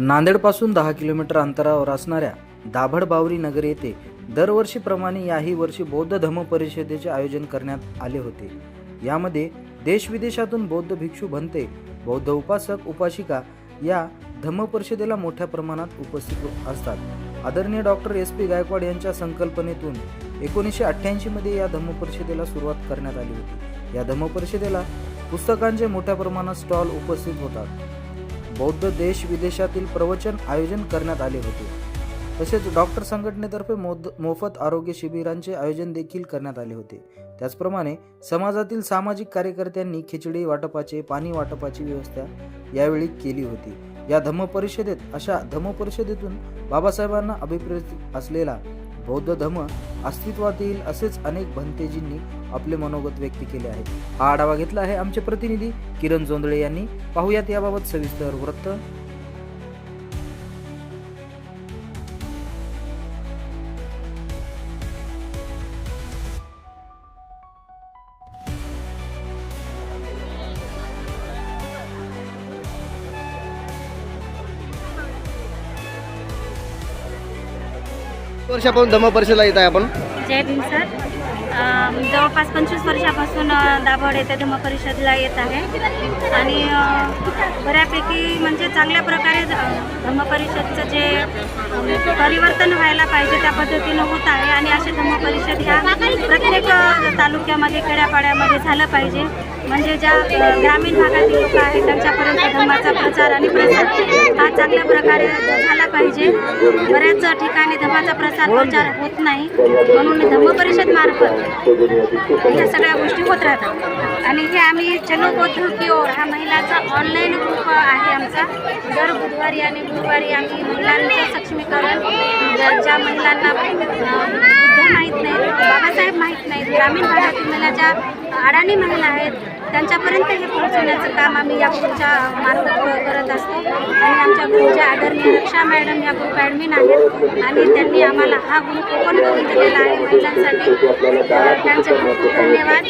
नांदेडपासून दहा किलोमीटर अंतरावर असणाऱ्या दाभड बावरी नगर येथे दरवर्षीप्रमाणे याही वर्षी बौद्ध धम्म परिषदेचे आयोजन करण्यात आले होते. यामध्ये देशविदेशातून बौद्ध भिक्षू भंते बौद्ध उपासक उपासिका या धम्म परिषदेला मोठ्या प्रमाणात उपस्थित असतात. आदरणीय डॉक्टर एस पी गायकवाड यांच्या संकल्पनेतून एकोणीसशे अठ्ठ्याऐंशीमध्ये या धम्म परिषदेला सुरुवात करण्यात आली होती. या धम्म परिषदेला पुस्तकांचे मोठ्या प्रमाणात स्टॉल उपस्थित होतात. बौद्ध देश विदेशातील प्रवचन आयोजन करण्यात आले होते. तसेच डॉक्टर संघटनेतर्फे मोद मोफत आरोग्य शिबिरांचे आयोजन देखील करण्यात आले होते. त्याचप्रमाणे समाजातील सामाजिक कार्यकर्त्यांनी खिचडी वाटपाचे पाणी वाटपाची व्यवस्था यावेळी केली होती. या धम्म परिषदेत अशा धम्म परिषदेतून बाबासाहेबांना अभिप्रेत असलेला बौद्ध धर्म अस्तित्वात येईल असेच अनेक भंतेजींनी आपले मनोगत व्यक्त केले आहे हा आढावा घेतला आहे आमचे प्रतिनिधी किरण जोंदळे यांनी. पाहुयात याबाबत सविस्तर वृत्त वर्षापासून धम्म परिषदेला येत आहे आपण? जय भीम सर. जवळपास पंचवीस वर्षापासून दाभड येथे धम्म परिषदेला येत आहे. आणि बऱ्यापैकी म्हणजे चांगल्या प्रकारे ध- धम्म परिषदचं जे परिवर्तन व्हायला पाहिजे त्या पद्धतीनं होत आहे. आणि असे धम्म परिषद ह्या प्रत्येक तालुक्यामध्ये खेड्यापाड्यामध्ये झालं पाहिजे. म्हणजे ज्या ग्रामीण भागातील लोक आहेत त्यांच्यापर्यंत धम्माचा प्रचार आणि प्रसार हा चांगल्या प्रकारे झाला पाहिजे. बऱ्याच ठिकाणी धर्माचा प्रसार प्रचार होत नाही. म्हणून धम्म परिषद मार्फत ह्या सगळ्या गोष्टी होत राहतात. आणि हे आम्ही चलो बौद्ध की ओर हा महिलांचा ऑनलाईन ग्रुप आहे आमचा. दर बुधवारी आणि गुरुवारी आम्ही महिलांचं सक्षमीकरण ज्या महिलांना माहीत नाहीत बाबासाहेब माहीत नाहीत. ग्रामीण भागातील मला ज्या अडाणी महिला आहेत. त्यांच्यापर्यंत हे पोहोचवण्याचं काम आम्ही या ग्रुपच्या मार्फत करत असतो. आणि आमच्या ग्रुपच्या आदरणीय रक्षा मॅडम या ग्रुप ॲडमिन आहेत. आणि त्यांनी आम्हाला हा ग्रुप ओपन करून दिलेला आहे महिलांसाठी. त्यांचे खूप खूप धन्यवाद.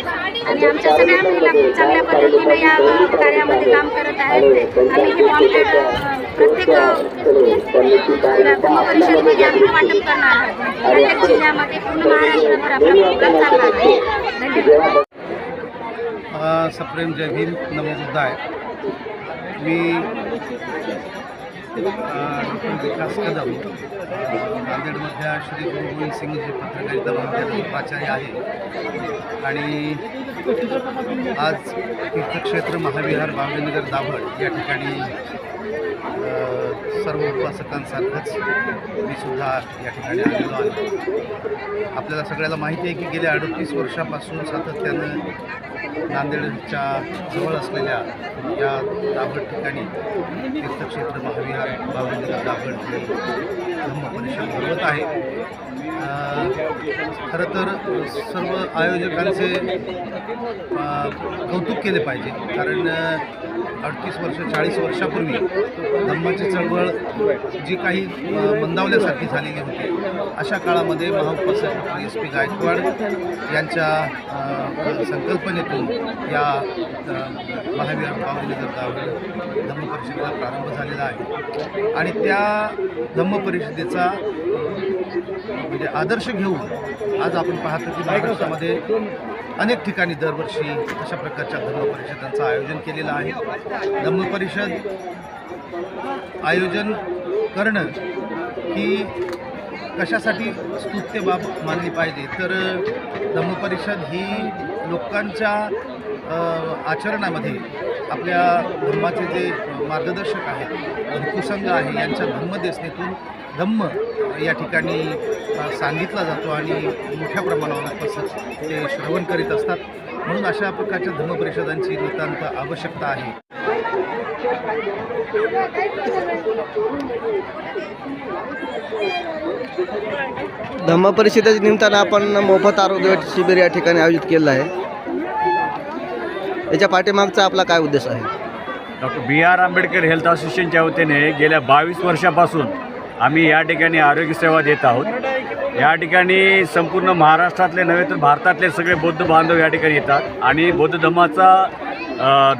आणि आमच्या सगळ्या महिला खूप चांगल्या पद्धतीने या कार्यामध्ये काम करत आहेत. आम्ही हे पॉम्पलेट प्रत्येक परिषदमध्ये आम्ही हे वाटप करणार आहोत. प्रत्येक जिल्ह्यामध्ये पूर्ण महाराष्ट्रभर आपला प्रोग्राम चालणार आहे. धन्यवाद. सप्रेम जय भीम नमो बुद्धाय. मी विकास कदम नांदेडमधल्या श्री गुरु गोविंद सिंगजी पत्रकारिता महाविद्यालयाचे प्राचार्य आहे. आणि आज तीर्थक्षेत्र महाविहार बावलीनगर दाभड या ठिकाणी सर्व उपासकांसारखंच मी सुद्धा या ठिकाणी आलेलो आहे. आपल्याला सगळ्याला माहिती आहे की गेल्या अडतीस वर्षापासून सातत्यानं नांदेडच्या जवळ असलेल्या या दाभड ठिकाणी तीर्थक्षेत्र महाविहार बावलीनगर दाभड हे धम्म परिषद भरवत आहे. खरं तर सर्व आयोजकांचे कौतुक केले पाहिजे. कारण अडतीस वर्ष चाळीस वर्षापूर्वी धम्माची चळवळ जी काही मंदावल्यासारखी झालेली होती अशा काळामध्ये महाउपासक एस पी गायकवाड यांच्या संकल्पनेतून या महावीर दाभड धम्म परिषदेला प्रारंभ झालेला आहे. आणि त्या धम्म परिषदेचा म्हणजे आदर्श घेऊन आज आपण पाहतो की महाराष्ट्रामध्ये अनेक ठिकाणी दरवर्षी अशा प्रकारच्या धम्म परिषदांचं आयोजन केलेलं आहे. धम्म परिषद आयोजन करणं ही कशासाठी स्तुत्य बाब मानली पाहिजे? तर धम्म परिषद ही लोकांच्या आचरणामध्ये आपल्या धर्माचे जे मार्गदर्शक आहेत भिक्खुसंघ आहे यांच्या धम्मदेसनेतून धम्म या ठिकाणी सांगितला जातो आणि मोठ्या प्रमाणावर तसंच ते श्रवण करीत असतात. म्हणून अशा प्रकारच्या धर्म परिषदांची नितांत आवश्यकता आहे. धम्म परिषदेच्या निमित्तानं आपण मोफत आरोग्य शिबिर या ठिकाणी आयोजित केलं आहे. याच्या पाठीमागचा आपला काय उद्देश आहे? Doctor B R Ambedkar health असोसिएशनच्या वतीने गेल्या बावीस वर्षापासून आम्ही या ठिकाणी आरोग्यसेवा देत आहोत. या ठिकाणी संपूर्ण महाराष्ट्रातले नव्हे तर भारतातले सगळे बौद्ध बांधव या ठिकाणी येतात आणि बौद्ध धर्माचा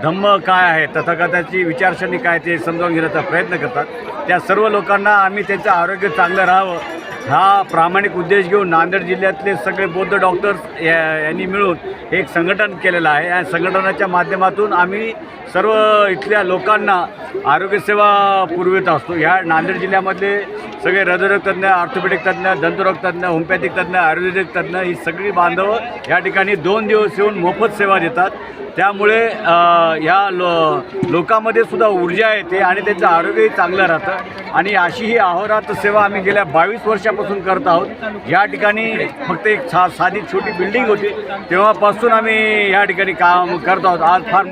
धम्म काय आहे तथागताची विचारसरणी काय ते समजावून घेण्याचा प्रयत्न करतात. त्या सर्व लोकांना आम्ही त्यांचं आरोग्य चांगलं राहावं हा प्रामाणिक उद्देश घेऊन नांदेड जिल्ह्यातले सगळे बौद्ध डॉक्टर्स या- यांनी मिळून एक संघटन केलेलं आहे. या संघटनाच्या माध्यमातून आम्ही सर्व इथल्या लोकांना आरोग्यसेवा पुरवित असतो. ह्या नांदेड जिल्ह्यामधले सगळे हृदयरोग तज्ज्ञ ऑर्थोपेडिक तज्ज्ञ दंतरोग तज्ज्ञ होमिओपॅथिक तज्ज्ञ आयुर्वेदिक तज्ज्ञ ही सगळी बांधवं या ठिकाणी दोन दिवस येऊन मोफत सेवा देतात. त्यामुळे ह्या या लो लोकांमध्ये सुद्धा ऊर्जा येते आणि त्यांचं आरोग्यही चांगलं राहतं. आणि अशी ही अहोरात्र सेवा आम्ही गेल्या बावीस वर्षापासून करत आहोत. या ठिकाणी फक्त एक सा साधी छोटी बिल्डिंग होती. तेव्हापासून आम्ही या ठिकाणी काम करत आहोत. आज फार